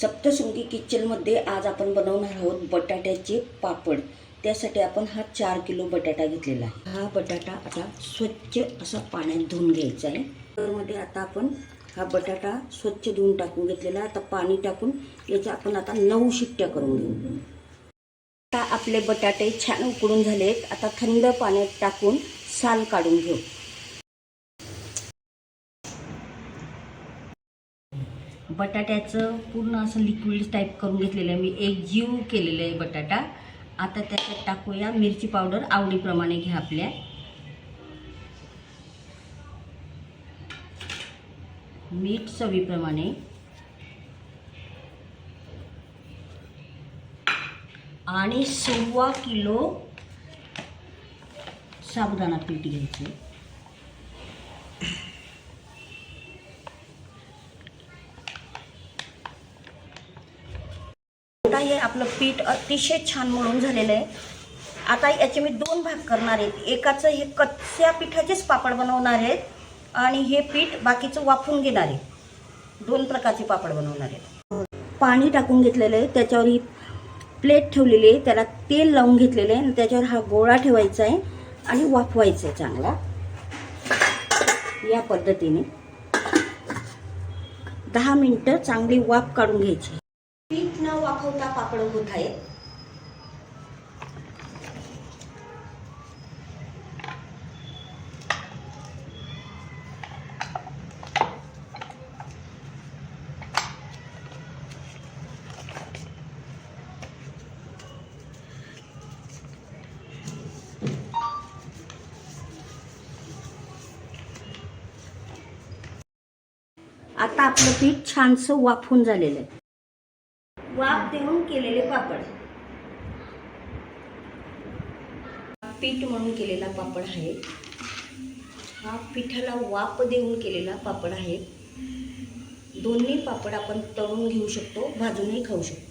सप्तशृंगी किचनमध्ये आज आपण बनवणार आहोत बटाट्याचे पापड. त्यासाठी आपण हा चार किलो बटाटा घेतलेला आहे. हा बटाटा आता स्वच्छ असा पाण्यात धुवून घ्यायचा आहे. त्यामध्ये आता आपण हा बटाटा स्वच्छ धुवून टाकून घेतलेला आता पाणी टाकून याच्या आपण आता नऊ शिट्ट्या करून घेऊ. आता आपले बटाटे छान उकडून झालेत. आता थंड पाण्यात टाकून साल काढून घेऊ. बटाट्याचं पूर्ण असं लिक्विड टाईप करून घेतलेलं आहे. मी एक जीव केलेलं आहे बटाटा. आता त्याच्यात टाकूया मिरची पावडर आवडीप्रमाणे घ्या आपल्या. मीठ चवीप्रमाणे. आणि सव्वा किलो साबुदाणा पीठ घ्यायचे आता हे आपलं पीठ अतिशय छान मळून झालेलं आहे. आता याचे मी दोन भाग करणार आहेत एकाचं हे कच्च्या पिठाचेच पापड बनवणार आहेत आणि हे पीठ बाकीचं वाफून घेणार आहे. दोन प्रकारचे पापड बनवणार आहेत. पाणी टाकून घेतलेलं आहे. त्याच्यावर ही प्लेट ठेवलेली आहे. त्याला तेल लावून घेतलेलं आहे आणि त्याच्यावर हा गोळा ठेवायचा आहे आणि वाफवायचा आहे चांगला. या पद्धतीने दहा मिनटं चांगली वाफ काढून घ्यायची. वाफवता पापड होत आहेत. आता आपलं पीठ छानसं वाफून झालेलं आहे. वाफ देऊन केलेले पापड. पीठ म्हणून केलेला पापड आहे. हा पिठाला वाफ देऊन केलेला पापड आहे. दोन्ही पापड आपण तळून घेऊ शकतो भाजूनही खाऊ शकतो.